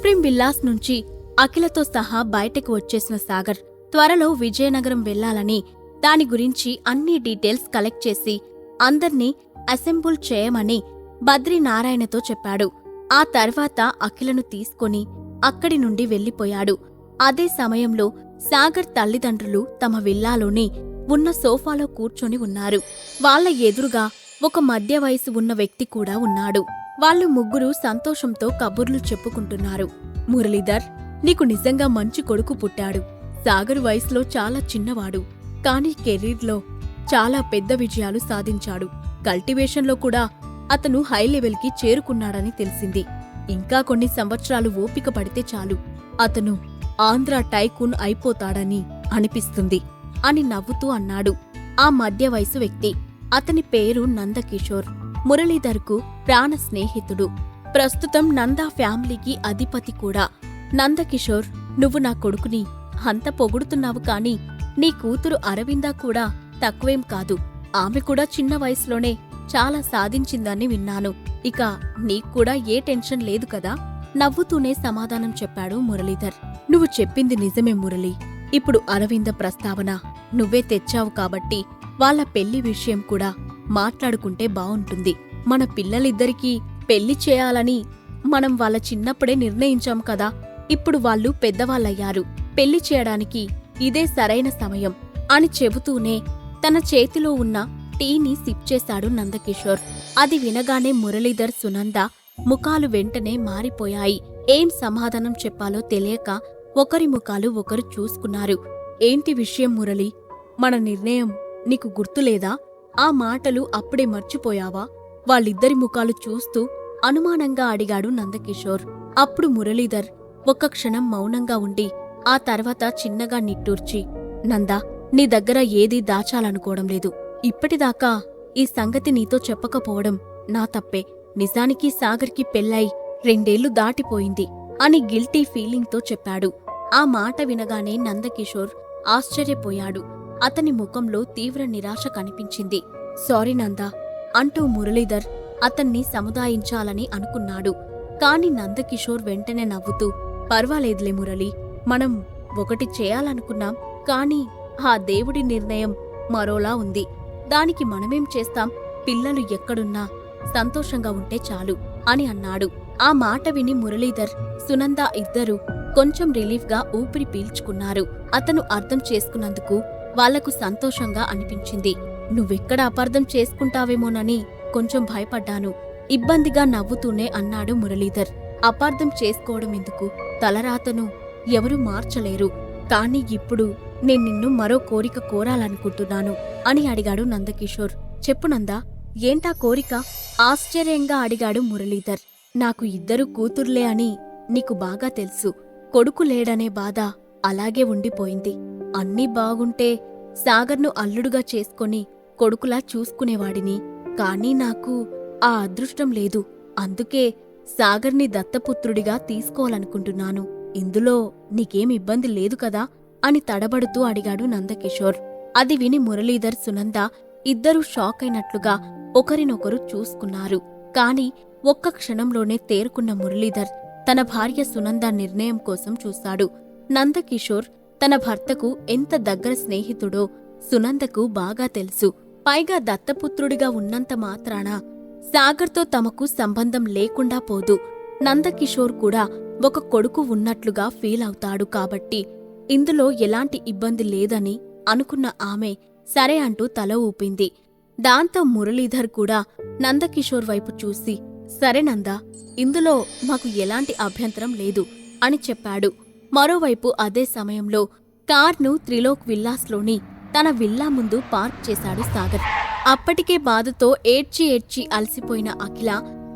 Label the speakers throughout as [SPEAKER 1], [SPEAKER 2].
[SPEAKER 1] Supreme villas నుంచి అఖిలతో సహా బయటకు వచ్చేసిన సాగర్ త్వరలో విజయనగరం వెళ్ళాలని దాని గురించి అన్ని డీటెయిల్స్ కలెక్ట్ చేసి అందర్నీ అసెంబుల్ చేయమని బద్రీనారాయణతో చెప్పాడు. ఆ తర్వాత అఖిలను తీసుకొని అక్కడి నుండి వెళ్ళిపోయాడు అదే సమయంలో సాగర్ తల్లిదండ్రులు తమ విల్లాలోని ఉన్న సోఫాలో కూర్చొని ఉన్నారు. వాళ్ళ ఎదురుగా ఒక మధ్య వయసు ఉన్న వ్యక్తి కూడా ఉన్నాడు. వాళ్ళు ముగ్గురు సంతోషంతో కబుర్లు చెప్పుకుంటున్నారు. మురళీధర్ నీకు నిజంగా మంచి కొడుకు పుట్టాడు. సాగర్ వయసులో చాలా చిన్నవాడు. కానీ కెరీర్లో చాలా పెద్ద విజయాలు సాధించాడు. కల్టివేషన్లో కూడా అతను హై లెవెల్కి చేరుకున్నాడని తెలిసింది. ఇంకా కొన్ని సంవత్సరాలు ఓపిక పడితే చాలు. అతను ఆంధ్ర టైకూన్ అయిపోతాడని అనిపిస్తుంది అని నవ్వుతూ అన్నాడు. ఆ మధ్య వయసు వ్యక్తి. అతని పేరు నందకిషోర్. మురళీధర్కు ప్రాణ స్నేహితుడు. ప్రస్తుతం నందా ఫ్యామిలీకి అధిపతి కూడా. నందకిషోర్ నువ్వు నా కొడుకుని అంత పొగుడుతున్నావు కాని నీ కూతురు అరవిందా కూడా తక్కువేం కాదు. ఆమె కూడా చిన్న వయసులోనే చాలా సాధించిందని విన్నాను. ఇక నీక్కూడా ఏ టెన్షన్ లేదు కదా? నవ్వుతూనే సమాధానం చెప్పాడు మురళీధర్. నువ్వు చెప్పింది నిజమే మురళి. ఇప్పుడు అరవింద ప్రస్తావన నువ్వే తెచ్చావు కాబట్టి వాళ్ళ పెళ్ళి విషయం కూడా మాట్లాడుకుంటే బావుంటుంది. మన పిల్లలిద్దరికీ పెళ్ళి చేయాలని మనం వాళ్ళ చిన్నప్పుడే నిర్ణయించాం కదా. ఇప్పుడు వాళ్ళు పెద్దవాళ్ళయ్యారు. పెళ్ళి చేయడానికి ఇదే సరైన సమయం అని చెబుతూనే తన చేతిలో ఉన్న టీని సిప్ చేశాడు నందకిషోర్. అది వినగానే మురళీధర్ సునంద ముఖాలు వెంటనే మారిపోయాయి. ఏం సమాధానం చెప్పాలో తెలియక ఒకరి ముఖాలు ఒకరు చూసుకున్నారు. ఏంటి విషయం మురళి? మన నిర్ణయం నీకు గుర్తులేదా? ఆ మాటలు అప్పుడే మర్చిపోయావా? వాళ్ళిద్దరి ముఖాలు చూస్తూ అనుమానంగా అడిగాడు నందకిషోర్. అప్పుడు మురళీధర్ ఒక్క క్షణం మౌనంగా ఉండి ఆ తర్వాత చిన్నగా నిట్టూర్చి నందా నీ దగ్గర ఏదీ దాచాలనుకోవడం లేదు. ఇప్పటిదాకా ఈ సంగతి నీతో చెప్పకపోవడం నా తప్పే. నిజానికి సాగర్కి పెళ్ళై రెండేళ్ళు దాటిపోయింది అని గిల్టీ ఫీలింగ్తో చెప్పాడు. ఆ మాట వినగానే నందకిషోర్ ఆశ్చర్యపోయాడు. అతని ముఖంలో తీవ్ర నిరాశ కనిపించింది. సారీ నందా అంటూ మురళీధర్ అతన్ని సముదాయించాలని అనుకున్నాడు. కాని నందకిషోర్ వెంటనే నవ్వుతూ పర్వాలేదులే మురళి మనం ఒకటి చేయాలనుకున్నాం కాని ఆ దేవుడి నిర్ణయం మరోలా ఉంది. దానికి మనమేం చేస్తాం? పిల్లలు ఎక్కడున్నా సంతోషంగా ఉంటే చాలు అని అన్నాడు. ఆ మాట విని మురళీధర్ సునంద ఇద్దరూ కొంచెం రిలీఫ్గా ఊపిరి పీల్చుకున్నారు. అతను అర్థం చేసుకున్నందుకు వాళ్ళకు సంతోషంగా అనిపించింది. నువ్వెక్కడ అపార్థం చేసుకుంటావేమోనని కొంచెం భయపడ్డాను. ఇబ్బందిగా నవ్వుతూనే అన్నాడు మురళీధర్. అపార్థం చేసుకోవడం ఎందుకు? తలరాతను ఎవరూ మార్చలేరు. కానీ ఇప్పుడు నేను నిన్ను మరో కోరిక కోరాలనుకుంటున్నాను అని అడిగాడు నందకిషోర్. చెప్పు నందా ఏంటా కోరిక? ఆశ్చర్యంగా అడిగాడు మురళీధర్. నాకు ఇద్దరు కూతుర్లే అని నీకు బాగా తెలుసు. కొడుకు లేడనే బాధ అలాగే ఉండిపోయింది. అన్నీ బాగుంటే సాగర్ను అల్లుడుగా చేసుకొని కొడుకులా చూసుకునేవాడిని. కానీ నాకు ఆ అదృష్టం లేదు. అందుకే సాగర్ని దత్తపుత్రుడిగా తీసుకోవాలనుకుంటున్నాను. ఇందులో నీకేం ఇబ్బంది లేదు కదా? అని తడబడుతూ అడిగాడు నందకిషోర్. అది విని మురళీధర్ సునంద ఇద్దరూ షాక్ అయినట్లుగా ఒకరినొకరు చూసుకున్నారు. కాని ఒక్క క్షణంలోనే తేరుకున్న మురళీధర్ తన భార్య సునంద నిర్ణయం కోసం చూశాడు. నందకిషోర్ తన భర్తకు ఎంత దగ్గర స్నేహితుడో సునందకు బాగా తెలుసు. పైగా దత్తపుత్రుడిగా ఉన్నంత మాత్రాన సాగర్తో తమకు సంబంధం లేకుండా పోదు. నందకిషోర్ కూడా ఒక కొడుకు ఉన్నట్లుగా ఫీల్ అవుతాడు కాబట్టి ఇందులో ఎలాంటి ఇబ్బంది లేదని అనుకున్న ఆమె సరే అంటూ తల ఊపింది. దాంతో మురళీధర్ కూడా నందకిషోర్ వైపు చూసి సరే నందా ఇందులో మాకు ఎలాంటి అభ్యంతరం లేదు అని చెప్పాడు. మరోవైపు అదే సమయంలో కార్ను త్రిలోక్ విల్లాస్లోని తన విల్లా ముందు పార్క్ చేశాడు సాగర్. అప్పటికే బాధతో ఏడ్చి ఏడ్చి అలసిపోయిన అఖిల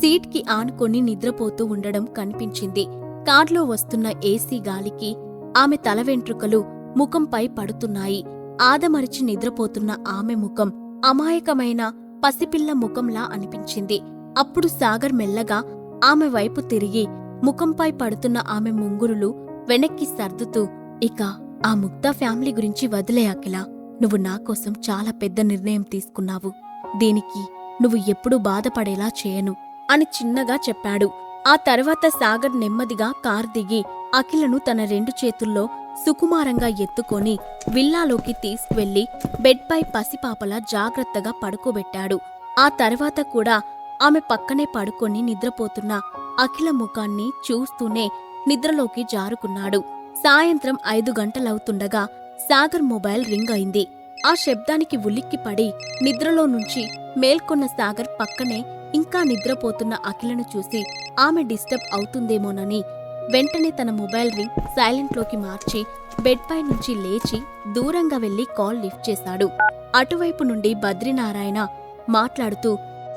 [SPEAKER 1] సీట్కి ఆనుకొని నిద్రపోతూ ఉండడం కనిపించింది. కార్లో వస్తున్న ఏసీ గాలికి ఆమె తల వెంట్రుకలు ముఖంపై పడుతున్నాయి. ఆదమరిచి నిద్రపోతున్న ఆమె ముఖం అమాయకమైన పసిపిల్ల ముఖంలా అనిపించింది. అప్పుడు సాగర్ మెల్లగా ఆమె వైపు తిరిగి ముఖంపై పడుతున్న ఆమె ముంగురులు వెనక్కి సర్దుతూ ఇక ఆ ముక్తా ఫ్యామిలీ గురించి వదిలే అఖిల. నువ్వు నా కోసం చాలా పెద్ద నిర్ణయం తీసుకున్నావు. దీనికి నువ్వు ఎప్పుడూ బాధపడేలా చేయను అని చిన్నగా చెప్పాడు. ఆ తర్వాత సాగర్ నెమ్మదిగా కార్ దిగి అఖిలను తన రెండు చేతుల్లో సుకుమారంగా ఎత్తుకొని విల్లాలోకి తీసుకువెళ్ళి బెడ్పై పసిపాపలా జాగ్రత్తగా పడుకోబెట్టాడు. ఆ తర్వాత కూడా ఆమె పక్కనే పడుకొని నిద్రపోతున్న అఖిల ముఖాన్ని చూస్తూనే నిద్రలోకి జారుకున్నాడు. సాయంత్రం ఐదు గంటలవుతుండగా సాగర్ మొబైల్ రింగ్ అయింది. ఆ శబ్దానికి ఉలిక్కిపడి నిద్రలో నుంచి మేల్కొన్న సాగర్ పక్కనే ఇంకా నిద్రపోతున్న అఖిలను చూసి ఆమె డిస్టర్బ్ అవుతుందేమోనని వెంటనే తన మొబైల్ రింగ్ సైలెంట్లోకి మార్చి బెడ్పై నుంచి లేచి దూరంగా వెళ్ళి కాల్ లిఫ్ట్ చేశాడు. అటువైపు నుండి బద్రీనారాయణ మాట్లాడుతూ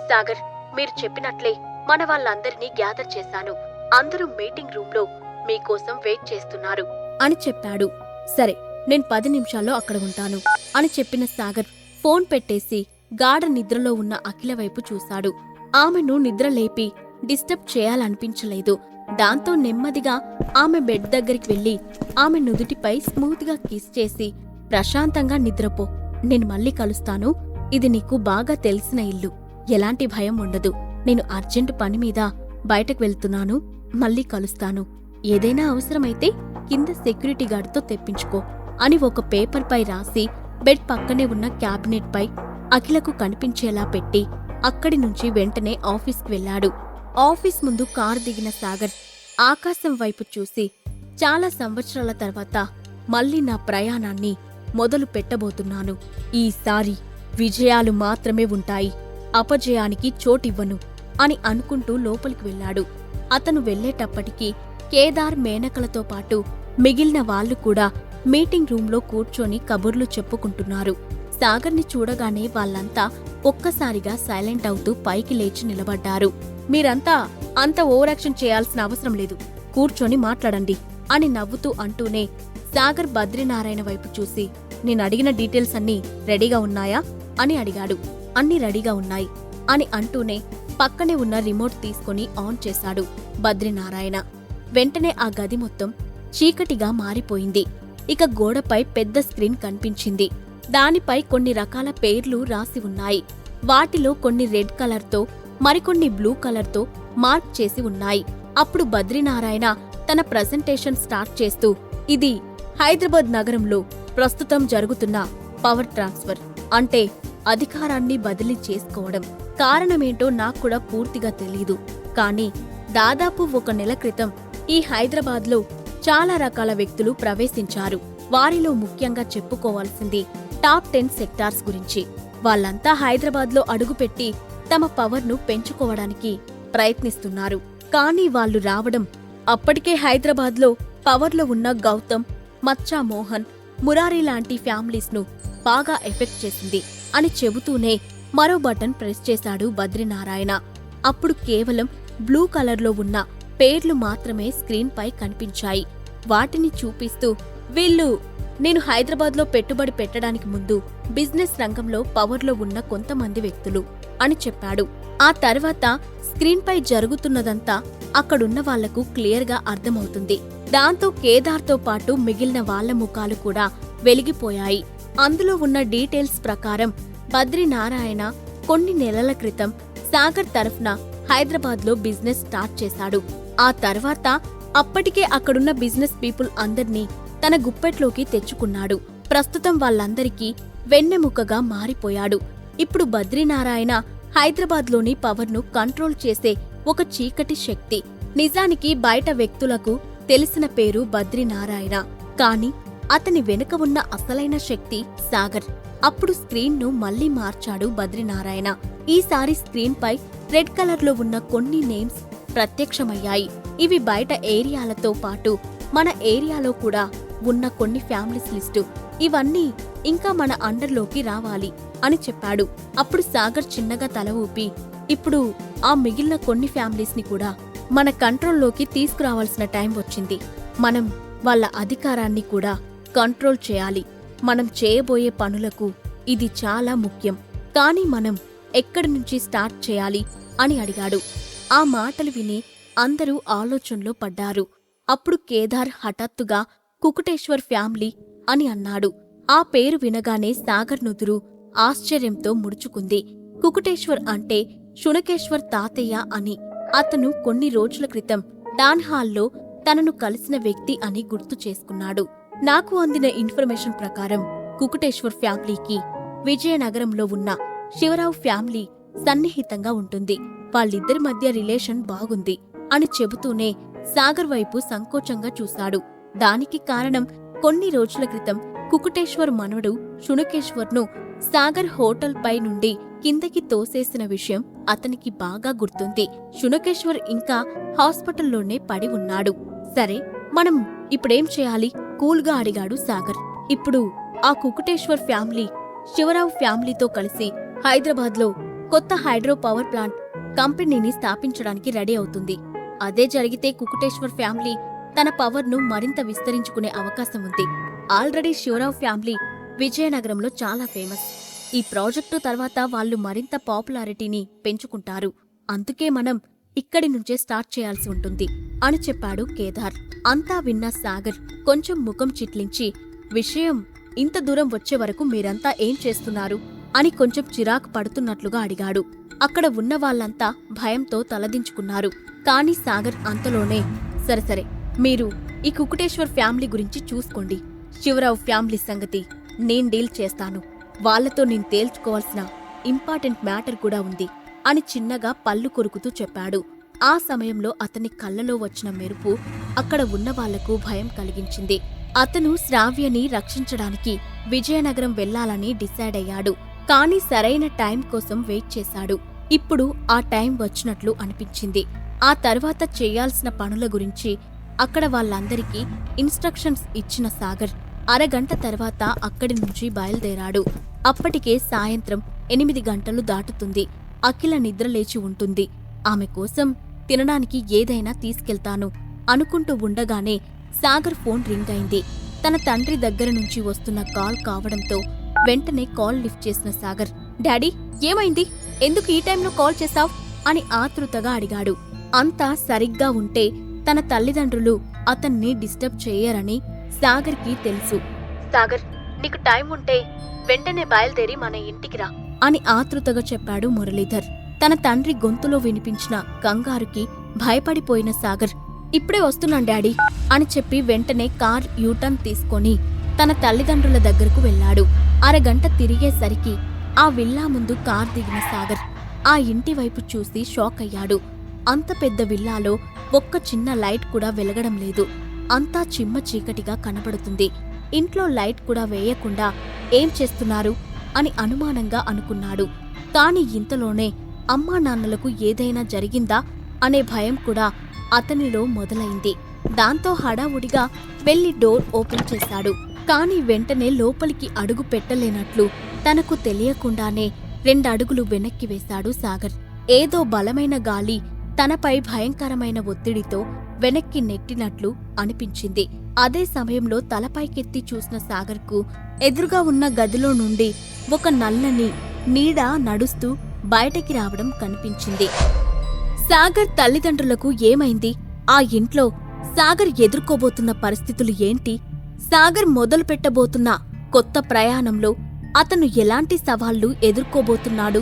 [SPEAKER 1] సాగర్ మీరు చెప్పినట్లే మన వాళ్ళందరినీ గ్యాదర్ చేశాను. అందరూ మీటింగ్ రూమ్లో మీకోసం వెయిట్ చేస్తున్నారు. అని చెప్పాడు. సరే నేను పది నిమిషాల్లో అక్కడ ఉంటాను అని చెప్పిన సాగర్ ఫోన్ పెట్టేసి గాఢ నిద్రలో ఉన్న అఖిల వైపు చూశాడు. ఆమెను నిద్ర లేపి డిస్టర్బ్ చేయాలనిపించలేదు. దాంతో నెమ్మదిగా ఆమె బెడ్ దగ్గరికి వెళ్ళి ఆమె నుదుటిపై స్మూత్గా కిస్ చేసి ప్రశాంతంగా నిద్రపో నేను మళ్ళీ కలుస్తాను. ఇది నీకు బాగా తెలిసిన ఇల్లు. ఎలాంటి భయం ఉండదు. నేను అర్జెంటు పని మీద బయటకు వెళ్తున్నాను. మళ్ళీ కలుస్తాను. ఏదైనా అవసరమైతే కింద సెక్యూరిటీ గార్డ్తో తెప్పించుకో అని ఒక పేపర్పై రాసి బెడ్ పక్కనే ఉన్న క్యాబినెట్పై అఖిలకు కనిపించేలా పెట్టి అక్కడి నుంచి వెంటనే ఆఫీస్కి వెళ్ళాడు. ఆఫీస్ ముందు కారు దిగిన సాగర్ ఆకాశం వైపు చూసి చాలా సంవత్సరాల తర్వాత మళ్ళీ నా ప్రయాణాన్ని మొదలు పెట్టబోతున్నాను. ఈసారి విజయాలు మాత్రమే ఉంటాయి. అపజయానికి చోటివ్వను అని అనుకుంటూ లోపలికి వెళ్ళాడు. అతను వెళ్ళేటప్పటికి కేదార్ మేనకలతో పాటు మిగిలిన వాళ్ళు కూడా మీటింగ్ రూంలో కూర్చొని కబుర్లు చెప్పుకుంటున్నారు. సాగర్ని చూడగానే వాళ్ళంతా ఒక్కసారిగా సైలెంట్ అవుతూ పైకి లేచి నిలబడ్డారు. మీరంతా అంత ఓవరాక్షన్ చేయాల్సిన అవసరం లేదు. కూర్చొని మాట్లాడండి అని నవ్వుతూ అంటూనే సాగర్ బద్రీనారాయణ వైపు చూసి నేను అడిగిన డీటెయిల్స్ అన్నీ రెడీగా ఉన్నాయా? అని అడిగాడు. అన్నీ రెడీగా ఉన్నాయి అని అంటూనే పక్కనే ఉన్న రిమోట్ తీసుకొని ఆన్ చేశాడు బద్రీనారాయణ. వెంటనే ఆ గది మొత్తం చీకటిగా మారిపోయింది. ఇక గోడపై పెద్ద స్క్రీన్ కనిపించింది. దానిపై కొన్ని రకాల పేర్లు రాసి ఉన్నాయి. వాటిలో కొన్ని రెడ్ కలర్తో మరికొన్ని బ్లూ కలర్తో మార్క్ చేసి ఉన్నాయి. అప్పుడు బద్రీనారాయణ తన ప్రజెంటేషన్ స్టార్ట్ చేస్తూ ఇది హైదరాబాద్ నగరంలో ప్రస్తుతం జరుగుతున్న పవర్ ట్రాన్స్ఫర్ అంటే అధికారాన్ని బదిలీ చేసుకోవడం. కారణమేంటో నాకు కూడా పూర్తిగా తెలీదు. కానీ దాదాపు ఒక నెల క్రితం ఈ హైదరాబాద్లో చాలా రకాల వ్యక్తులు ప్రవేశించారు. వారిలో ముఖ్యంగా చెప్పుకోవాల్సింది టాప్ టెన్ సెక్టార్స్ గురించి. వాళ్ళంతా హైదరాబాద్లో అడుగుపెట్టి తమ పవర్ను పెంచుకోవడానికి ప్రయత్నిస్తున్నారు. కానీ వాళ్ళు రావడం అప్పటికే హైదరాబాద్లో పవర్లో ఉన్న గౌతమ్ మచ్చా మోహన్ మురారి లాంటి ఫ్యామిలీస్ను బాగా ఎఫెక్ట్ చేసింది అని చెబుతూనే మరో బటన్ ప్రెస్ చేశాడు బద్రీనారాయణ. అప్పుడు కేవలం బ్లూ కలర్లో ఉన్న పేర్లు మాత్రమే స్క్రీన్పై కనిపించాయి. వాటిని చూపిస్తూ వీళ్ళు నేను హైదరాబాద్లో పెట్టుబడి పెట్టడానికి ముందు బిజినెస్ రంగంలో పవర్లో ఉన్న కొంతమంది వ్యక్తులు అని చెప్పాడు. ఆ తర్వాత స్క్రీన్పై జరుగుతున్నదంతా అక్కడున్న వాళ్ళకు క్లియర్గా అర్థమవుతుంది. దాంతో కేదార్తో పాటు మిగిలిన వాళ్ళ ముఖాలు కూడా వెలిగిపోయాయి. అందులో ఉన్న డీటెయిల్స్ ప్రకారం బద్రీనారాయణ కొన్ని నెలల క్రితం సాగర్ తరఫున హైదరాబాద్లో బిజినెస్ స్టార్ట్ చేశాడు. ఆ తర్వాత అప్పటికే అక్కడున్న బిజినెస్ పీపుల్ అందర్నీ తన గుప్పెట్లోకి తెచ్చుకున్నాడు. ప్రస్తుతం వాళ్ళందరికీ వెన్నెముకగా మారిపోయాడు. ఇప్పుడు బద్రీనారాయణ హైదరాబాద్లోని పవర్ను కంట్రోల్ చేసే ఒక చీకటి శక్తి. నిజానికి బయట వ్యక్తులకు తెలిసిన పేరు బద్రీనారాయణ. కాని అతని వెనుక ఉన్న అసలైన శక్తి సాగర్. అప్పుడు స్క్రీన్ను మళ్ళీ మార్చాడు బద్రీనారాయణ. ఈసారి స్క్రీన్పై రెడ్ కలర్లో ఉన్న కొన్ని నేమ్స్ ప్రత్యక్షమయ్యాయి. ఇవి బయట ఏరియాలతో పాటు మన ఏరియాలో కూడా ఉన్న కొన్ని ఫ్యామిలీస్ లిస్టు. ఇవన్నీ ఇంకా మన అండర్లోకి రావాలి అని చెప్పాడు. అప్పుడు సాగర్ చిన్నగా తల ఊపి ఇప్పుడు ఆ మిగిలిన కొన్ని ఫ్యామిలీస్ని కూడా మన కంట్రోల్లోకి తీసుకురావాల్సిన టైం వచ్చింది. మనం వాళ్ళ అధికారాన్ని కూడా కంట్రోల్ చేయాలి. మనం చేయబోయే పనులకు ఇది చాలా ముఖ్యం. కానీ మనం ఎక్కడి నుంచి స్టార్ట్ చేయాలి అని అడిగాడు. ఆ మాటలు విని అందరూ ఆలోచనలో పడ్డారు. అప్పుడు కేదార్ హఠాత్తుగా కుకుటేశ్వర్ ఫ్యామిలీ అని అన్నాడు. ఆ పేరు వినగానే సాగర్ నుదురు ఆశ్చర్యంతో ముడుచుకుంది. కుకుటేశ్వర్ అంటే శునకేశ్వర్ తాతయ్య అని. అతను కొన్ని రోజుల క్రితం డాన్హాల్లో తనను కలిసిన వ్యక్తి అని గుర్తు చేసుకున్నాడు. నాకు అందిన ఇన్ఫర్మేషన్ ప్రకారం కుకుటేశ్వర్ ఫ్యామిలీకి విజయనగరంలో ఉన్న శివరావు ఫ్యామిలీ సన్నిహితంగా ఉంటుంది. వాళ్ళిద్దరి మధ్య రిలేషన్ బాగుంది అని చెబుతూనే సాగర్ వైపు సంకోచంగా చూశాడు. దానికి కారణం కొన్ని రోజుల క్రితం కుకుటేశ్వర్ మనవడు శునకేశ్వర్ను సాగర్ హోటల్ పై నుండి కిందకి తోసేసిన విషయం అతనికి బాగా గుర్తుంది. శునకేశ్వర్ ఇంకా హాస్పిటల్లోనే పడి ఉన్నాడు. సరే మనం ఇప్పుడేం చేయాలి? కూల్గా అడిగాడు సాగర్. ఇప్పుడు ఆ కుకుటేశ్వర్ ఫ్యామిలీ శివరావు ఫ్యామిలీతో కలిసి హైదరాబాద్లో కొత్త హైడ్రో పవర్ ప్లాంట్ కంపెనీని స్థాపించడానికి రెడీ అవుతుంది. అదే జరిగితే కుకుటేశ్వర్ ఫ్యామిలీ తన పవర్ను మరింత విస్తరించుకునే అవకాశం ఉంది. ఆల్రెడీ శివరావు ఫ్యామిలీ విజయనగరంలో చాలా ఫేమస్. ఈ ప్రాజెక్టు తర్వాత వాళ్ళు మరింత పాపులారిటీని పెంచుకుంటారు. అందుకే మనం ఇక్కడి నుంచే స్టార్ట్ చేయాల్సి ఉంటుంది అని చెప్పాడు కేదార్. అంతా విన్న సాగర్ కొంచెం ముఖం చిట్లించి విషయం ఇంత దూరం వచ్చే వరకు మీరంతా ఏం చేస్తున్నారు? అని కొంచెం చిరాకు పడుతున్నట్లుగా అడిగాడు. అక్కడ ఉన్న వాళ్ళంతా భయంతో తలదించుకున్నారు. కాని సాగర్ అంతలోనే సరే సరే మీరు ఈ కుకుటేశ్వర్ ఫ్యామిలీ గురించి చూసుకోండి. శివరావు ఫ్యామిలీ సంగతి నేను డీల్ చేస్తాను. వాళ్ళతో నేను తేల్చుకోవాల్సిన ఇంపార్టెంట్ మ్యాటర్ కూడా ఉంది. అని చిన్నగా పళ్ళు కొరుకుతూ చెప్పాడు. ఆ సమయంలో అతని కళ్ళలో వచ్చిన మెరుపు అక్కడ ఉన్న వాళ్ళకు భయం కలిగించింది. అతను శ్రావ్యని రక్షించడానికి విజయనగరం వెళ్ళాలని డిసైడ్ అయ్యాడు. కానీ సరైన టైం కోసం వెయిట్ చేశాడు. ఇప్పుడు ఆ టైం వచ్చినట్లు అనిపించింది. ఆ తర్వాత చేయాల్సిన పనుల గురించి అక్కడ వాళ్ళందరికీ ఇన్స్ట్రక్షన్స్ ఇచ్చిన సాగర్ అరగంట తర్వాత అక్కడి నుంచి బయలుదేరాడు. అప్పటికే సాయంత్రం ఎనిమిది గంటలు దాటుతుంది. అఖిల నిద్రలేచి ఉంటుంది. ఆమె కోసం తినడానికి ఏదైనా తీసుకెళ్తాను అనుకుంటూ ఉండగానే సాగర్ ఫోన్ రింగ్ అయింది. తన తండ్రి దగ్గర నుంచి వస్తున్న కాల్ కావడంతో వెంటనే కాల్ లిఫ్ట్ చేసిన సాగర్ డాడీ ఏమైంది? ఎందుకు ఈ టైంలో కాల్ చేశావ్? అని ఆతృతగా అడిగాడు. అంతా సరిగ్గా ఉంటే తన తల్లిదండ్రులు అతన్ని డిస్టర్బ్ చేయరని సాగర్కి తెలుసు. సాగర్ నీకు టైం ఉంటే వెంటనే బయలుదేరి మన ఇంటికి రా. అని ఆతృతగా చెప్పాడు మురళీధర్. తన తండ్రి గొంతులో వినిపించిన కంగారుకి భయపడిపోయిన సాగర్ ఇప్పుడే వస్తున్నాను డాడీ అని చెప్పి వెంటనే కార్ యూటర్న్ తీసుకొని తన తల్లిదండ్రుల దగ్గరకు వెళ్ళాడు. అరగంట తిరిగేసరికి ఆ విల్లా ముందు కార్ దిగిన సాగర్ ఆ ఇంటి వైపు చూసి షాక్ అయ్యాడు. అంత పెద్ద విల్లాలో ఒక్క చిన్న లైట్ కూడా వెలగడం లేదు. అంతా చిమ్మ చీకటిగా కనబడుతుంది. ఇంట్లో లైట్ కూడా వేయకుండా ఏం చేస్తున్నారు? అని అనుమానంగా అనుకున్నాడు. కాని ఇంతలోనే అమ్మా నాన్నలకు ఏదైనా జరిగిందా అనే భయం కూడా అతనిలో మొదలైంది. దాంతో హడావుడిగా వెళ్ళి డోర్ ఓపెన్ చేశాడు. కాని వెంటనే లోపలికి అడుగు పెట్టలేనట్లు తనకు తెలియకుండానే రెండడుగులు వెనక్కి వేశాడు సాగర్. ఏదో బలమైన గాలి తనపై భయంకరమైన ఒత్తిడితో వెనక్కి నెట్టినట్లు అనిపించింది. అదే సమయంలో తలపైకెత్తి చూసిన సాగర్కు ఎదురుగా ఉన్న గదిలో నుండి ఒక నల్లని నీడ నడుస్తూ బయటకి రావడం కనిపించింది. సాగర్ తల్లిదండ్రులకు ఏమైంది? ఆ ఇంట్లో సాగర్ ఎదుర్కోబోతున్న పరిస్థితులు ఏంటి? సాగర్ మొదలు పెట్టబోతున్న కొత్త ప్రయాణంలో అతను ఎలాంటి సవాళ్ళు ఎదుర్కోబోతున్నాడు?